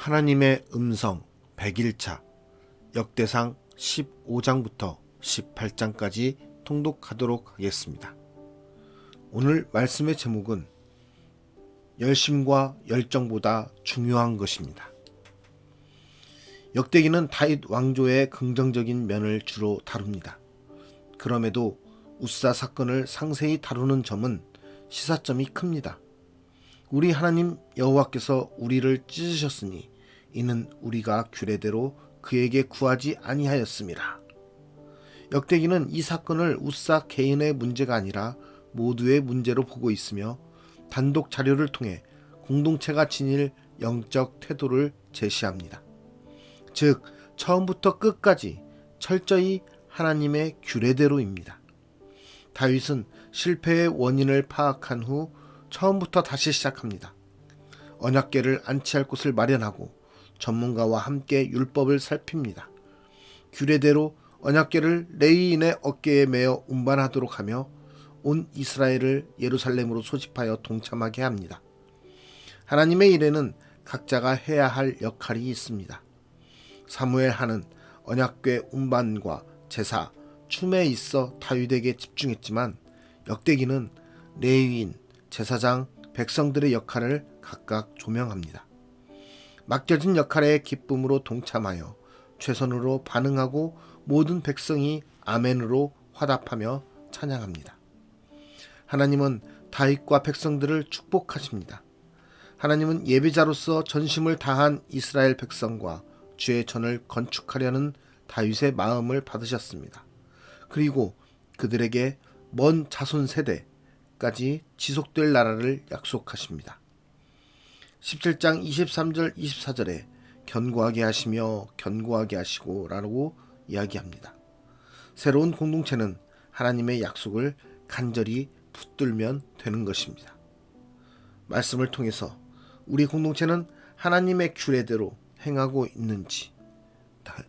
하나님의 음성 100일차 역대상 15장부터 18장까지 통독하도록 하겠습니다. 오늘 말씀의 제목은 열심과 열정보다 중요한 것입니다. 역대기는 다윗 왕조의 긍정적인 면을 주로 다룹니다. 그럼에도 우사 사건을 상세히 다루는 점은 시사점이 큽니다. 우리 하나님 여호와께서 우리를 찢으셨으니 이는 우리가 규례대로 그에게 구하지 아니하였습니다. 역대기는 이 사건을 우사 개인의 문제가 아니라 모두의 문제로 보고 있으며 단독 자료를 통해 공동체가 지닐 영적 태도를 제시합니다. 즉, 처음부터 끝까지 철저히 하나님의 규례대로입니다. 다윗은 실패의 원인을 파악한 후 처음부터 다시 시작합니다. 언약계를 안치할 곳을 마련하고 전문가와 함께 율법을 살핍니다. 규례대로 언약계를 레이인의 어깨에 매어 운반하도록 하며 온 이스라엘을 예루살렘으로 소집하여 동참하게 합니다. 하나님의 일에는 각자가 해야 할 역할이 있습니다. 사무엘 하는 언약궤 운반과 제사, 춤에 있어 다윗에게 집중했지만 역대기는 레위인, 제사장, 백성들의 역할을 각각 조명합니다. 맡겨진 역할에 기쁨으로 동참하여 최선으로 반응하고 모든 백성이 아멘으로 화답하며 찬양합니다. 하나님은 다윗과 백성들을 축복하십니다. 하나님은 예배자로서 전심을 다한 이스라엘 백성과 주의 전을 건축하려는 다윗의 마음을 받으셨습니다. 그리고 그들에게 먼 자손 세대까지 지속될 나라를 약속하십니다. 17장 23절 24절에 견고하게 하시며 견고하게 하시고 라고 이야기합니다. 새로운 공동체는 하나님의 약속을 간절히 붙들면 되는 것입니다. 말씀을 통해서 우리 공동체는 하나님의 규례대로 행하고 있는지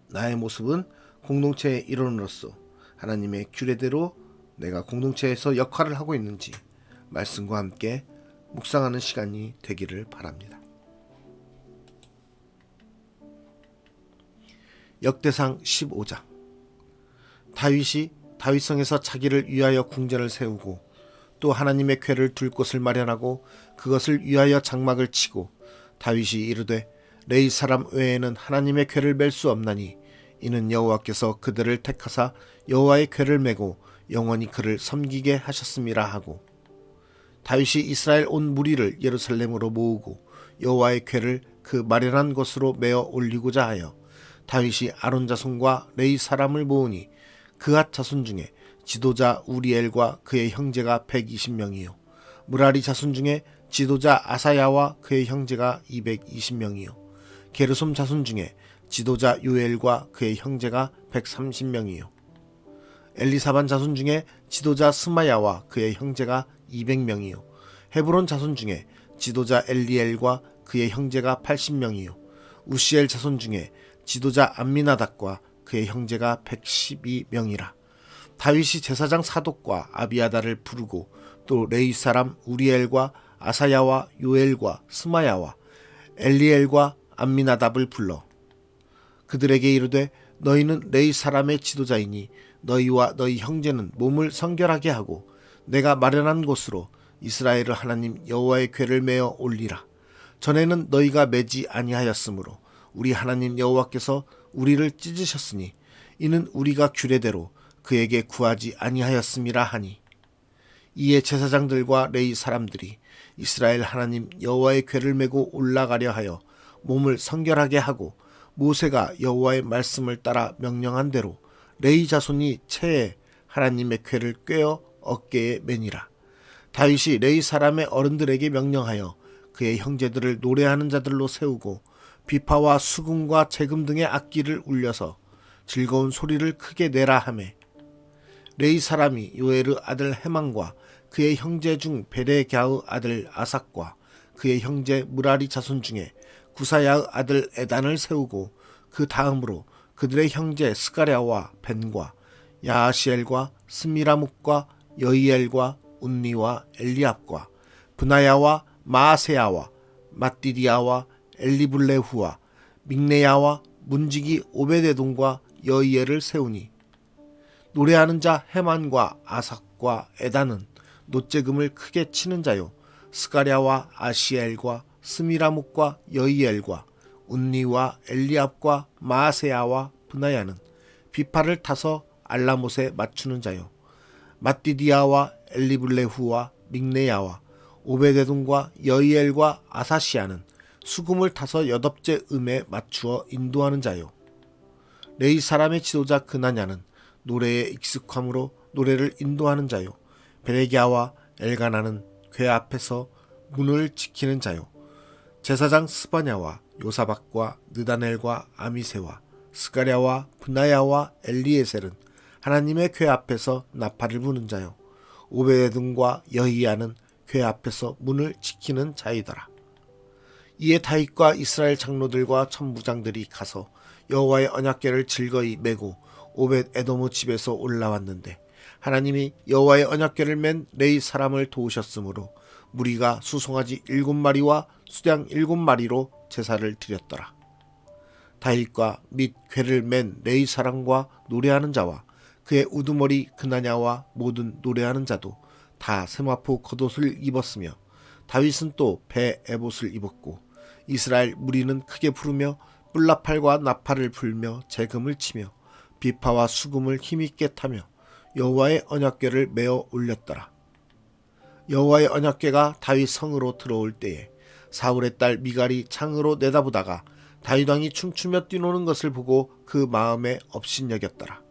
나의 모습은 공동체의 일원으로서 하나님의 규례대로 내가 공동체에서 역할을 하고 있는지 말씀과 함께 묵상하는 시간이 되기를 바랍니다. 역대상 15장 다윗이 다윗성에서 자기를 위하여 궁전을 세우고 또 하나님의 궤를 둘 곳을 마련하고 그것을 위하여 장막을 치고 다윗이 이르되 레이 사람 외에는 하나님의 궤를 맬 수 없나니 이는 여호와께서 그들을 택하사 여호와의 궤를 메고 영원히 그를 섬기게 하셨음이라 하고 다윗이 이스라엘 온 무리를 예루살렘으로 모으고 여호와의 궤를 그 마련한 곳으로 메어 올리고자 하여 다윗이 아론 자손과 레이 사람을 모으니 그앗 자손 중에 지도자 우리엘과 그의 형제가 120명이요. 무라리 자손 중에 지도자 아사야와 그의 형제가 220명이요. 게르솜 자손 중에 지도자 요엘과 그의 형제가 130명이요. 엘리사반 자손 중에 지도자 스마야와 그의 형제가 200명이요. 헤브론 자손 중에 지도자 엘리엘과 그의 형제가 80명이요. 우시엘 자손 중에 지도자 암미나닥과 그의 형제가 112명이라. 다윗이 제사장 사독과 아비아다를 부르고 또 레이 사람 우리엘과 아사야와 요엘과 스마야와 엘리엘과 암미나답을 불러. 그들에게 이르되 너희는 레이 사람의 지도자이니 너희와 너희 형제는 몸을 성결하게 하고 내가 마련한 곳으로 이스라엘을 하나님 여호와의 궤를 메어 올리라. 전에는 너희가 매지 아니하였으므로 우리 하나님 여호와께서 우리를 찢으셨으니 이는 우리가 규례대로 그에게 구하지 아니하였음이라 하니 이에 제사장들과 레이 사람들이 이스라엘 하나님 여호와의 궤를 메고 올라가려 하여 몸을 성결하게 하고 모세가 여호와의 말씀을 따라 명령한 대로 레이 자손이 채에 하나님의 궤를 꿰어 어깨에 매니라. 다윗이 레이 사람의 어른들에게 명령하여 그의 형제들을 노래하는 자들로 세우고 비파와 수금과 재금 등의 악기를 울려서 즐거운 소리를 크게 내라 하매 레이 사람이 요에르 아들 해망과 그의 형제 중 베레갸의 아들 아삭과 그의 형제 무라리 자손 중에 구사야의 아들 에단을 세우고 그 다음으로 그들의 형제 스가랴와 벤과 야하시엘과 스미라묵과 여이엘과 운니와 엘리압과 분하야와 마아세야와 마띠디아와 엘리블레후와 믹네야와 문지기 오베데돔과 여이엘을 세우니 노래하는 자 헤만과 아삭과 에다는 노재금을 크게 치는 자요 스가랴와 아시엘과 스미라묵과 여이엘과 운니와 엘리압과 마세야와 분하야는 비파를 타서 알라못에 맞추는 자요 마띠디아와 엘리블레후와 믹네야와 오베데돔과 여이엘과 아사시아는 수금을 타서 여덟째 음에 맞추어 인도하는 자요. 레이 사람의 지도자 그나냐는 노래에 익숙함으로 노래를 인도하는 자요. 베레기아와 엘가나는 궤 앞에서 문을 지키는 자요. 제사장 스바냐와 요사박과 느다넬과 아미세와 스가랴와 분하야와 엘리에셀은 하나님의 궤 앞에서 나팔을 부는 자요 오베데돔과 여히야는 궤 앞에서 문을 지키는 자이더라 이에 다윗과 이스라엘 장로들과 천부장들이 가서 여호와의 언약궤를 즐거이 메고 오벳 에도무 집에서 올라왔는데 하나님이 여호와의 언약궤를 맨 레이 사람을 도우셨으므로 무리가 수송아지 일곱 마리와 수량 일곱 마리로 제사를 드렸더라. 다윗과 및 궤를 맨 레이 사람과 노래하는 자와 그의 우두머리 그나냐와 모든 노래하는 자도 다 세마포 겉옷을 입었으며 다윗은 또 배 에봇을 입었고 이스라엘 무리는 크게 부르며 뿔나팔과 나팔을 불며 재금을 치며 비파와 수금을 힘있게 타며 여호와의 언약궤를 메어 올렸더라. 여호와의 언약궤가 다윗 성으로 들어올 때에 사울의 딸 미갈이 창으로 내다보다가 다윗 왕이 춤추며 뛰노는 것을 보고 그 마음에 업신여겼더라.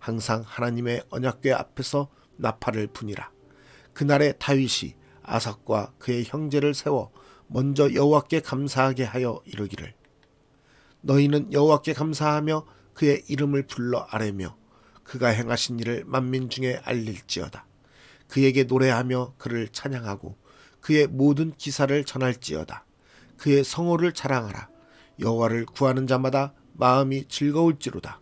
항상 하나님의 언약궤 앞에서 나팔을 부니라 그날에 다윗이 아삭과 그의 형제를 세워 먼저 여호와께 감사하게 하여 이르기를 너희는 여호와께 감사하며 그의 이름을 불러 아뢰며 그가 행하신 일을 만민 중에 알릴지어다. 그에게 노래하며 그를 찬양하고 그의 모든 기사를 전할지어다. 그의 성호를 자랑하라. 여호와를 구하는 자마다 마음이 즐거울지로다.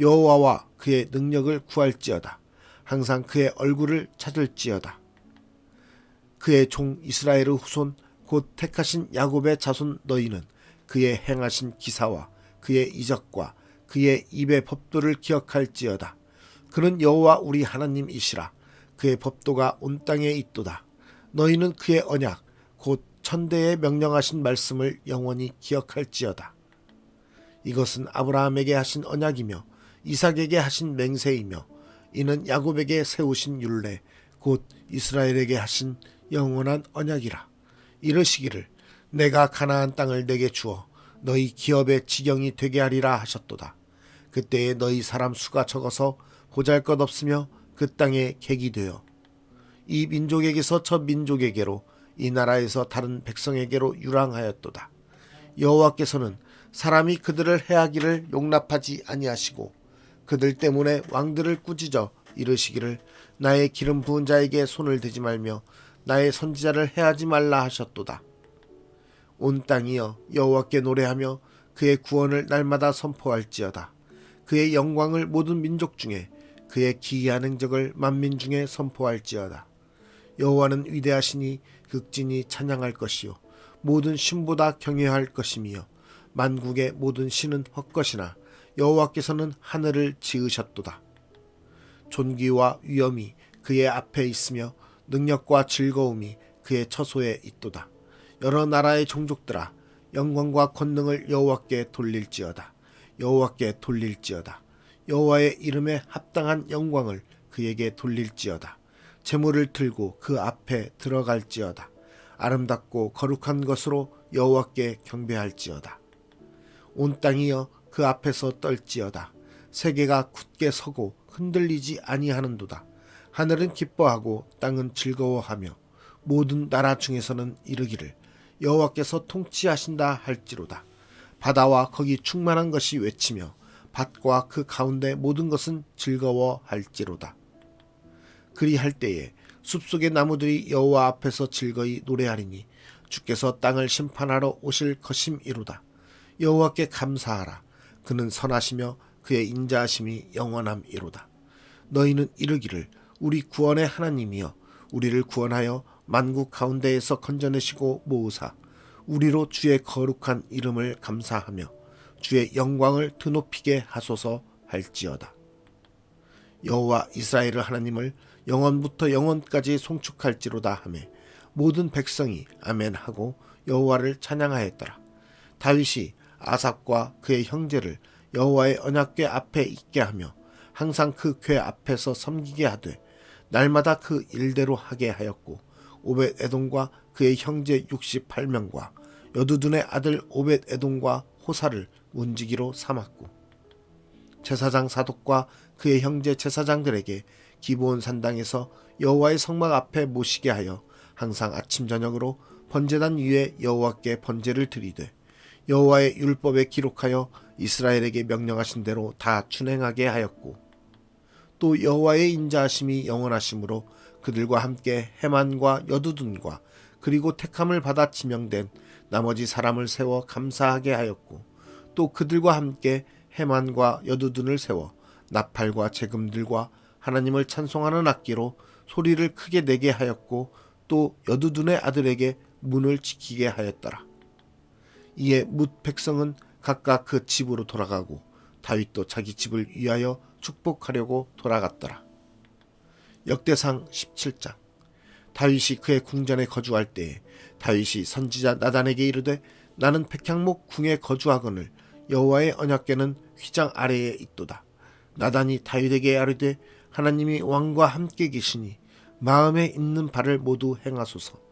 여호와와 그의 능력을 구할지어다. 항상 그의 얼굴을 찾을지어다. 그의 종 이스라엘의 후손 곧 택하신 야곱의 자손 너희는 그의 행하신 기사와 그의 이적과 그의 입의 법도를 기억할지어다. 그는 여호와 우리 하나님이시라. 그의 법도가 온 땅에 있도다. 너희는 그의 언약 곧 천대에 명령하신 말씀을 영원히 기억할지어다. 이것은 아브라함에게 하신 언약이며 이삭에게 하신 맹세이며 이는 야곱에게 세우신 율례 곧 이스라엘에게 하신 영원한 언약이라. 이르시기를 내가 가나안 땅을 내게 주어 너희 기업의 지경이 되게 하리라 하셨도다. 그때에 너희 사람 수가 적어서 보잘 것 없으며 그 땅에 객이 되어 이 민족에게서 저 민족에게로 이 나라에서 다른 백성에게로 유랑하였도다. 여호와께서는 사람이 그들을 해하기를 용납하지 아니하시고 그들 때문에 왕들을 꾸짖어 이르시기를 나의 기름 부은 자에게 손을 대지 말며 나의 선지자를 해하지 말라 하셨도다. 온 땅이여 여호와께 노래하며 그의 구원을 날마다 선포할지어다. 그의 영광을 모든 민족 중에 그의 기이한 행적을 만민 중에 선포할지어다. 여호와는 위대하시니 극진히 찬양할 것이요 모든 신보다 경외할 것이며 만국의 모든 신은 헛것이나 여호와께서는 하늘을 지으셨도다. 존귀와 위엄이 그의 앞에 있으며 능력과 즐거움이 그의 처소에 있도다. 여러 나라의 종족들아 영광과 권능을 여호와께 돌릴지어다. 여호와께 돌릴지어다. 여호와의 이름에 합당한 영광을 그에게 돌릴지어다. 재물을 들고 그 앞에 들어갈지어다. 아름답고 거룩한 것으로 여호와께 경배할지어다. 온 땅이여 그 앞에서 떨지어다. 세계가 굳게 서고 흔들리지 아니하는도다. 하늘은 기뻐하고 땅은 즐거워하며 모든 나라 중에서는 이르기를 여호와께서 통치하신다 할지로다. 바다와 거기 충만한 것이 외치며 밭과 그 가운데 모든 것은 즐거워할지로다. 그리할 때에 숲속의 나무들이 여호와 앞에서 즐거이 노래하리니 주께서 땅을 심판하러 오실 것임이로다. 여호와께 감사하라. 그는 선하시며 그의 인자하심이 영원함이로다. 너희는 이르기를 우리 구원의 하나님이여 우리를 구원하여 만국 가운데에서 건져내시고 모으사 우리로 주의 거룩한 이름을 감사하며 주의 영광을 드높이게 하소서 할지어다. 여호와 이스라엘의 하나님을 영원부터 영원까지 송축할지로다 하매 모든 백성이 아멘 하고 여호와를 찬양하였더라. 다윗이 아삽과 그의 형제를 여호와의 언약궤 앞에 있게 하며 항상 그 궤 앞에서 섬기게 하되 날마다 그 일대로 하게 하였고 오벳 에돔과 그의 형제 68명과 여두둔의 아들 오벳 에돔과 호사를 문지기로 삼았고 제사장 사독과 그의 형제 제사장들에게 기브온 산당에서 여호와의 성막 앞에 모시게 하여 항상 아침 저녁으로 번제단 위에 여호와께 번제를 드리되 여호와의 율법에 기록하여 이스라엘에게 명령하신 대로 다 준행하게 하였고 또 여호와의 인자하심이 영원하심으로 그들과 함께 해만과 여두둔과 그리고 택함을 받아 지명된 나머지 사람을 세워 감사하게 하였고 또 그들과 함께 해만과 여두둔을 세워 나팔과 재금들과 하나님을 찬송하는 악기로 소리를 크게 내게 하였고 또 여두둔의 아들에게 문을 지키게 하였더라. 이에 뭇 백성은 각각 그 집으로 돌아가고 다윗도 자기 집을 위하여 축복하려고 돌아갔더라. 역대상 17장 다윗이 그의 궁전에 거주할 때에 다윗이 선지자 나단에게 이르되 나는 백향목 궁에 거주하거늘 여호와의 언약궤는 휘장 아래에 있도다. 나단이 다윗에게 아뢰되 하나님이 왕과 함께 계시니 마음에 있는 바를 모두 행하소서.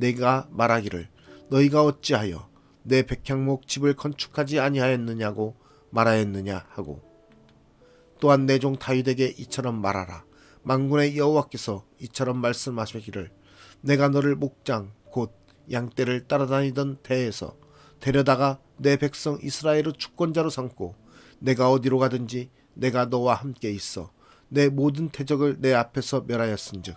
내가 말하기를 너희가 어찌하여 내 백향목 집을 건축하지 아니하였느냐고 말하였느냐 하고 또한 내 종 다윗에게 이처럼 말하라. 만군의 여호와께서 이처럼 말씀하시기를 내가 너를 목장 곧 양떼를 따라다니던 대에서 데려다가 내 백성 이스라엘의 주권자로 삼고 내가 어디로 가든지 내가 너와 함께 있어 내 모든 대적을 내 앞에서 멸하였은즉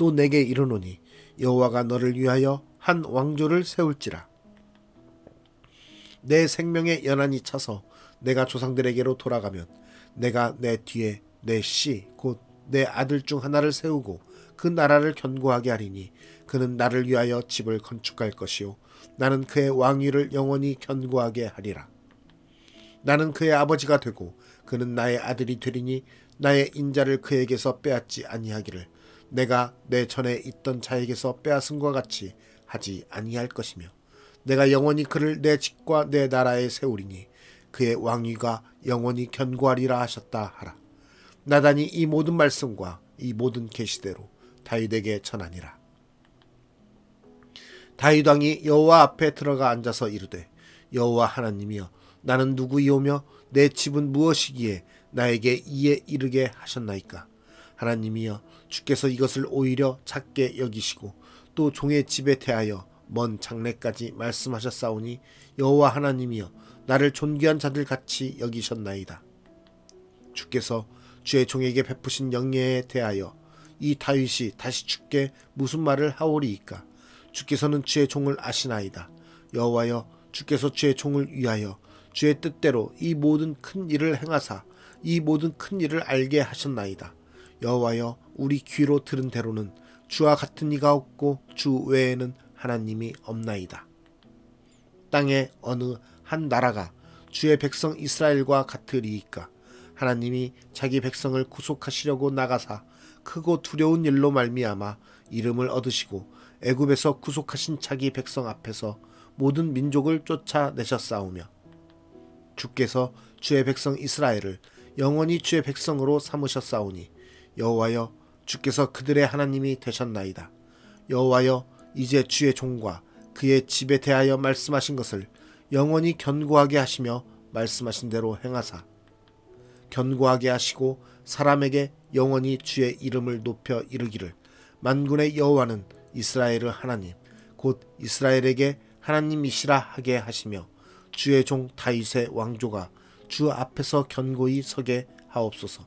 또 내게 이르노니 여호와가 너를 위하여 한 왕조를 세울지라. 내 생명의 연한이 차서 내가 조상들에게로 돌아가면 내가 내 뒤에 내 씨 곧 내 아들 중 하나를 세우고 그 나라를 견고하게 하리니 그는 나를 위하여 집을 건축할 것이요 나는 그의 왕위를 영원히 견고하게 하리라. 나는 그의 아버지가 되고 그는 나의 아들이 되리니 나의 인자를 그에게서 빼앗지 아니하기를 내가 내 전에 있던 자에게서 빼앗은 것 같이 하지 아니할 것이며 내가 영원히 그를 내 집과 내 나라에 세우리니 그의 왕위가 영원히 견고하리라 하셨다 하라. 나단이 이 모든 말씀과 이 모든 계시대로 다윗에게 전하니라. 다윗 왕이 여호와 앞에 들어가 앉아서 이르되 여호와 하나님이여 나는 누구이오며 내 집은 무엇이기에 나에게 이에 이르게 하셨나이까 하나님이여 주께서 이것을 오히려 작게 여기시고 또 종의 집에 대하여 먼 장래까지 말씀하셨사오니 여호와 하나님이여 나를 존귀한 자들 같이 여기셨나이다. 주께서 주의 종에게 베푸신 영예에 대하여 이 다윗이 다시 주께 무슨 말을 하오리이까? 주께서는 주의 종을 아시나이다. 여호와여 주께서 주의 종을 위하여 주의 뜻대로 이 모든 큰 일을 행하사 이 모든 큰 일을 알게 하셨나이다 여호와여 우리 귀로 들은 대로는 주와 같은 이가 없고 주 외에는 하나님이 없나이다. 땅의 어느 한 나라가 주의 백성 이스라엘과 같으리이까? 하나님이 자기 백성을 구속하시려고 나가사 크고 두려운 일로 말미암아 이름을 얻으시고 애굽에서 구속하신 자기 백성 앞에서 모든 민족을 쫓아내셨사오며 주께서 주의 백성 이스라엘을 영원히 주의 백성으로 삼으셨사오니 여호와여 주께서 그들의 하나님이 되셨나이다. 여호와여 이제 주의 종과 그의 집에 대하여 말씀하신 것을 영원히 견고하게 하시며 말씀하신 대로 행하사. 견고하게 하시고 사람에게 영원히 주의 이름을 높여 이르기를 만군의 여호와는 이스라엘의 하나님 곧 이스라엘에게 하나님이시라 하게 하시며 주의 종 다윗의 왕조가 주 앞에서 견고히 서게 하옵소서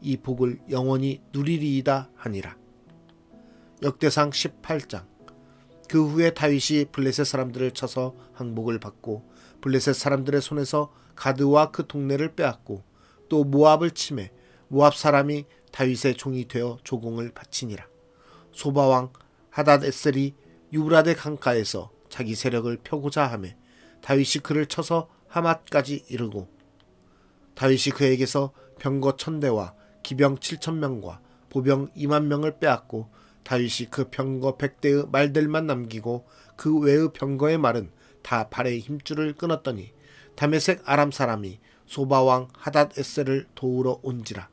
이 복을 영원히 누리리이다 하니라 역대상 18장 그 후에 다윗이 블레셋 사람들을 쳐서 항복을 받고 블레셋 사람들의 손에서 가드와 그 동네를 빼앗고 또 모압을 침해 모압 사람이 다윗의 종이 되어 조공을 바치니라. 소바 왕 하닷 에셀이 유브라데 강가에서 자기 세력을 펴고자 하매 다윗이 그를 쳐서 하맛까지 이르고 다윗이 그에게서 병거 천대와 기병 칠천 명과 보병 이만 명을 빼앗고 다윗이 그 병거 백대의 말들만 남기고 그 외의 병거의 말은 다 발의 힘줄을 끊었더니 다메색 아람 사람이 소바왕 하닷 에셀을 도우러 온지라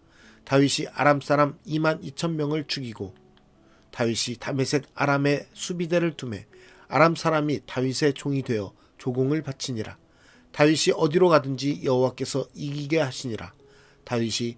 다윗이 아람 사람 2만 2천 명을 죽이고 다윗이 다메색 아람의 수비대를 두매 아람 사람이 다윗의 종이 되어 조공을 바치니라. 다윗이 어디로 가든지 여호와께서 이기게 하시니라. 다윗이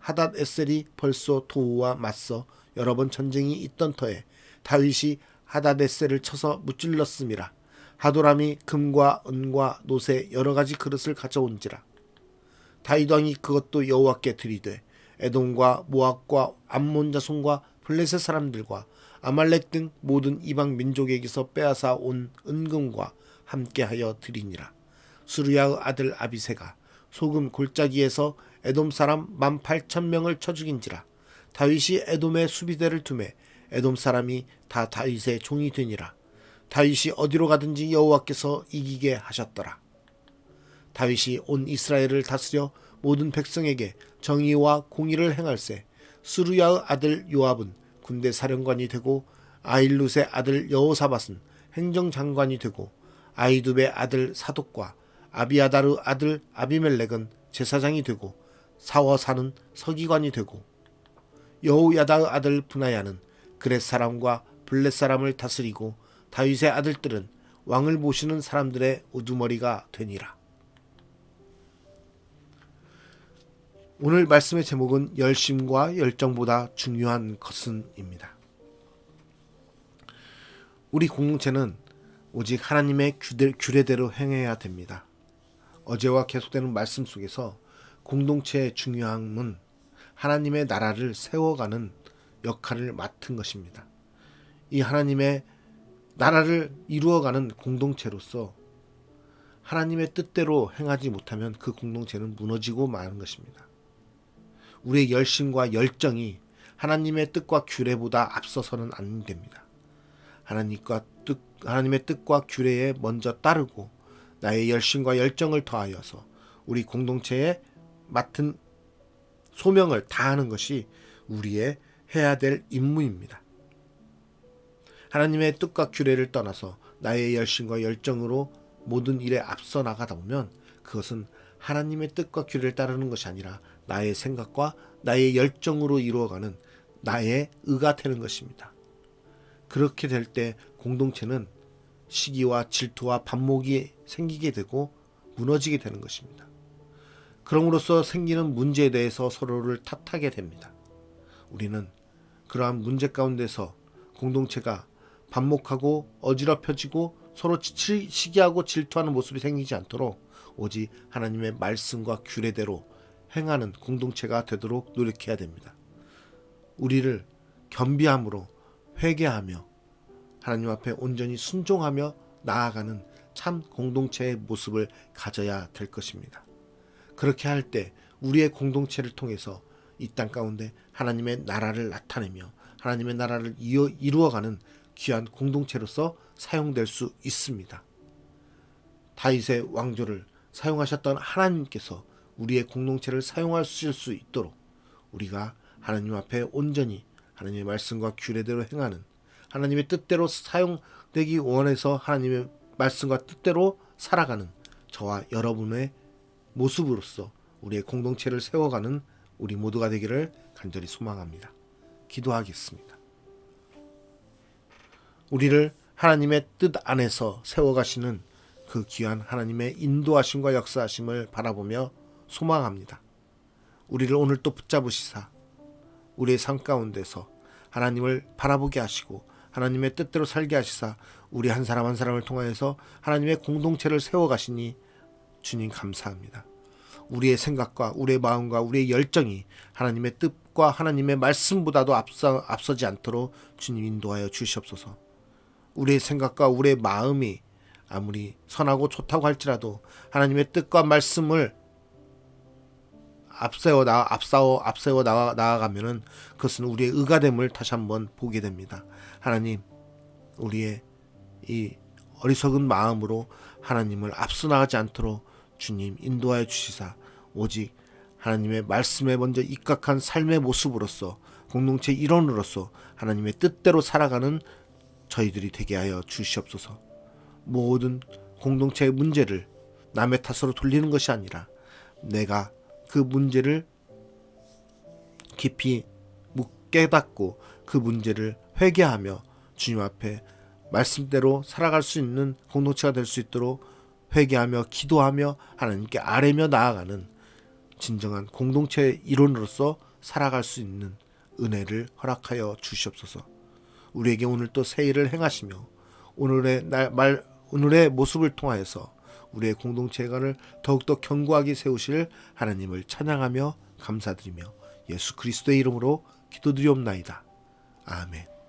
하닷 에셀이 벌써 도우와 맞서 여러 번 전쟁이 있던 터에 다윗이 하닷 에셀을 쳐서 무찔렀음이라 하도람이 금과 은과 노새 여러 가지 그릇을 가져온지라. 다윗 왕이 그것도 여호와께 드리되 에돔과 모압과 암몬 자손과 블레셋 사람들과 아말렉 등 모든 이방 민족에게서 빼앗아 온 은금과 함께하여 드리니라. 수르야의 아들 아비세가 소금 골짜기에서 에돔 사람 만 팔천 명을 쳐 죽인지라. 다윗이 에돔의 수비대를 두매 에돔 사람이 다 다윗의 종이 되니라. 다윗이 어디로 가든지 여호와께서 이기게 하셨더라. 다윗이 온 이스라엘을 다스려 모든 백성에게 정의와 공의를 행할세 수르야의 아들 요압은 군대 사령관이 되고 아일룻의 아들 여호사밧은 행정장관이 되고 아이두베 아들 사독과 아비아다르 아들 아비멜렉은 제사장이 되고 사워사는 서기관이 되고 여호야다의 아들 분하야는 그렛 사람과 블렛 사람을 다스리고 다윗의 아들들은 왕을 모시는 사람들의 우두머리가 되니라. 오늘 말씀의 제목은 열심과 열정보다 중요한 것은입니다. 우리 공동체는 오직 하나님의 규례대로 행해야 됩니다. 어제와 계속되는 말씀 속에서 공동체의 중요함은 하나님의 나라를 세워가는 역할을 맡은 것입니다. 이 하나님의 나라를 이루어가는 공동체로서 하나님의 뜻대로 행하지 못하면 그 공동체는 무너지고 마는 것입니다. 우리의 열심과 열정이 하나님의 뜻과 규례보다 앞서서는 안 됩니다. 하나님과 뜻, 하나님의 뜻과 규례에 먼저 따르고 나의 열심과 열정을 더하여서 우리 공동체에 맡은 소명을 다하는 것이 우리의 해야 될 임무입니다. 하나님의 뜻과 규례를 떠나서 나의 열심과 열정으로 모든 일에 앞서 나가다 보면 그것은 하나님의 뜻과 규례를 따르는 것이 아니라 나의 생각과 나의 열정으로 이루어가는 나의 의가 되는 것입니다. 그렇게 될 때 공동체는 시기와 질투와 반목이 생기게 되고 무너지게 되는 것입니다. 그럼으로써 생기는 문제에 대해서 서로를 탓하게 됩니다. 우리는 그러한 문제 가운데서 공동체가 반목하고 어지럽혀지고 서로 치- 시기하고 질투하는 모습이 생기지 않도록 오직 하나님의 말씀과 규례대로 행하는 공동체가 되도록 노력해야 됩니다. 우리를 겸비함으로 회개하며 하나님 앞에 온전히 순종하며 나아가는 참 공동체의 모습을 가져야 될 것입니다. 그렇게 할 때 우리의 공동체를 통해서 이 땅 가운데 하나님의 나라를 나타내며 하나님의 나라를 이루어가는 귀한 공동체로서 사용될 수 있습니다. 다윗의 왕조를 사용하셨던 하나님께서 우리의 공동체를 사용하실 수 있도록 우리가 하나님 앞에 온전히 하나님의 말씀과 규례대로 행하는 하나님의 뜻대로 사용되기 원해서 하나님의 말씀과 뜻대로 살아가는 저와 여러분의 모습으로서 우리의 공동체를 세워가는 우리 모두가 되기를 간절히 소망합니다. 기도하겠습니다. 우리를 하나님의 뜻 안에서 세워가시는 그 귀한 하나님의 인도하심과 역사하심을 바라보며 소망합니다. 우리를 오늘 또 붙잡으시사 우리의 삶 가운데서 하나님을 바라보게 하시고 하나님의 뜻대로 살게 하시사 우리 한 사람 한 사람을 통하여서 하나님의 공동체를 세워가시니 주님 감사합니다. 우리의 생각과 우리의 마음과 우리의 열정이 하나님의 뜻과 하나님의 말씀보다도 앞서, 앞서지 않도록 주님 인도하여 주시옵소서. 우리의 생각과 우리의 마음이 아무리 선하고 좋다고 할지라도 하나님의 뜻과 말씀을 앞세워 나 앞세워 앞세워 나아, 나아가면은 그것은 우리의 의가됨을 다시 한번 보게 됩니다. 하나님 우리의 이 어리석은 마음으로 하나님을 앞서 나가지 않도록 주님 인도하여 주시사 오직 하나님의 말씀에 먼저 입각한 삶의 모습으로서 공동체 일원으로서 하나님의 뜻대로 살아가는 저희들이 되게 하여 주시옵소서. 모든 공동체의 문제를 남의 탓으로 돌리는 것이 아니라 내가 그 문제를 깊이 묵- 깨닫고 그 문제를 회개하며 주님 앞에 말씀대로 살아갈 수 있는 공동체가 될 수 있도록 회개하며 기도하며 하나님께 아뢰며 나아가는 진정한 공동체의 일원으로서 살아갈 수 있는 은혜를 허락하여 주시옵소서. 우리에게 오늘 또 새 일을 행하시며 오늘의 날, 말 오늘의 모습을 통하여서 우리의 공동체가를 더욱더 견고하게 세우실 하나님을 찬양하며 감사드리며 예수 그리스도의 이름으로 기도드리옵나이다. 아멘.